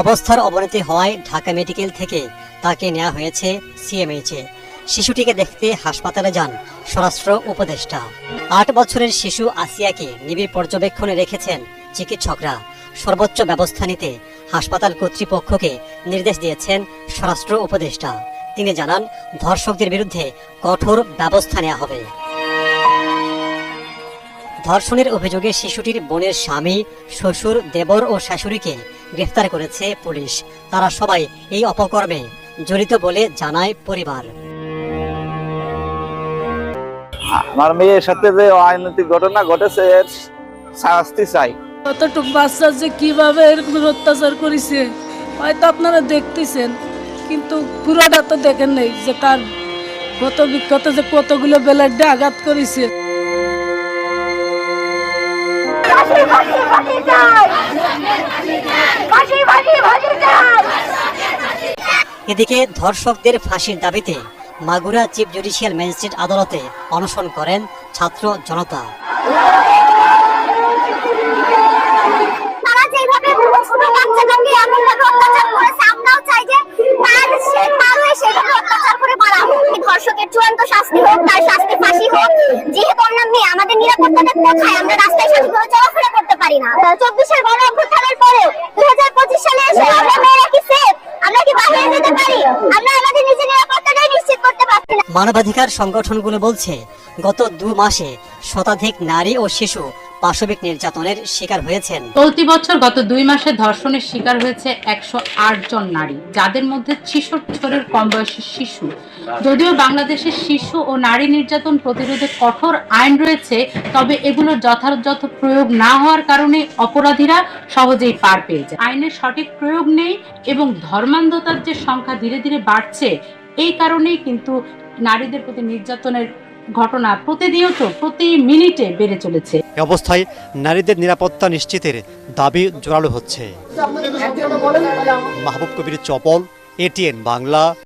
অবস্থার অবনতি হওয়ায় ঢাকা মেডিকেল থেকে তাকে নেওয়া হয়েছে সিএমএইচে শিশুটিকে দেখতে হাসপাতালে যান স্বরাষ্ট্র উপদেষ্টা। আট বছরের শিশু আসিয়াকে নিবিড় পর্যবেক্ষণে রেখেছেন চিকিৎসকরা। সর্বোচ্চ ব্যবস্থা নিতে হাসপাতাল কর্তৃপক্ষকে নির্দেশ দিয়েছেন স্বরাষ্ট্র উপদেষ্টা। তিনি জানান, ধর্ষকদের বিরুদ্ধে কঠোর ব্যবস্থা নেওয়া হবে। ধর্ষণের অভিযোগে শিশুটির বোনের স্বামী শ্বশুর দেবর ও শাশুড়িকে গ্রেফতার করেছে পুলিশ। তারা সবাই এই অপকর্মে জড়িত বলে জানায় পরিবার। আমার মেয়ের সাথে যে অনৈতিক ঘটনা ঘটেছে এর শাস্তি চাই। কতটুক বাচ্চা যে কীভাবে এরকম অত্যাচার করেছে হয়তো আপনারা দেখতেছেন কিন্তু পুরোটা তো দেখেন নেই যে তার কত বিক্ষত যে কতগুলো বেলাডে আঘাত করেছে। এদিকে ধর্ষকদের ফাঁসির দাবিতে মাগুরা চিফ জুডিশিয়াল ম্যাজিস্ট্রেট আদালতে অনশন করেন ছাত্র জনতা। ধর্ষকের চূড়ান্ত শাস্তি হোক, তার শাস্তি ফাঁসি মেয়ে সংগঠনগুলো কোথায় আমরা রাস্তায় সঠিকভাবে চলাফেরা করতে পারি না। চব্বিশের গণ অভ্যুত্থানের পরে দুই হাজার পঁচিশ সালে এসে আমরা মেয়েরা কি সেফ আমরা কি বাইরে যেতে পারি? আমরা আমাদের নিজের নিরাপত্তাটাই নিশ্চিত করতে পারছি না। মানবাধিকার সংগঠনগুলো বলছে গত দু মাসে শতাধিক নারী ও শিশু পাশবিক নির্যাতনের শিকার হয়েছেন। চলতি বছর গত দুই মাসে ধর্ষণের শিকার হয়েছে একশো আট জন নারী, যাদের মধ্যে ছিষট্টি কম বয়সী শিশু। যদিও বাংলাদেশে শিশু ও নারী নির্যাতন প্রতিরোধে কঠোর আইন রয়েছে, তবে এগুলোর যথাযথ প্রয়োগ না হওয়ার কারণে অপরাধীরা সহজেই পার পেয়ে যায়। আইনের সঠিক প্রয়োগ নেই এবং ধর্মান্ধতার যে সংখ্যা ধীরে ধীরে বাড়ছে, এই কারণেই কিন্তু নারীদের প্রতি নির্যাতনের ঘটনা প্রতিনিয়ত প্রতি মিনিটে বেড়ে চলেছে। অবস্থায় নারীদের নিরাপত্তা নিশ্চিতের দাবি জোরালো হচ্ছে। মাহবুব কবির চপল এটিএন বাংলা।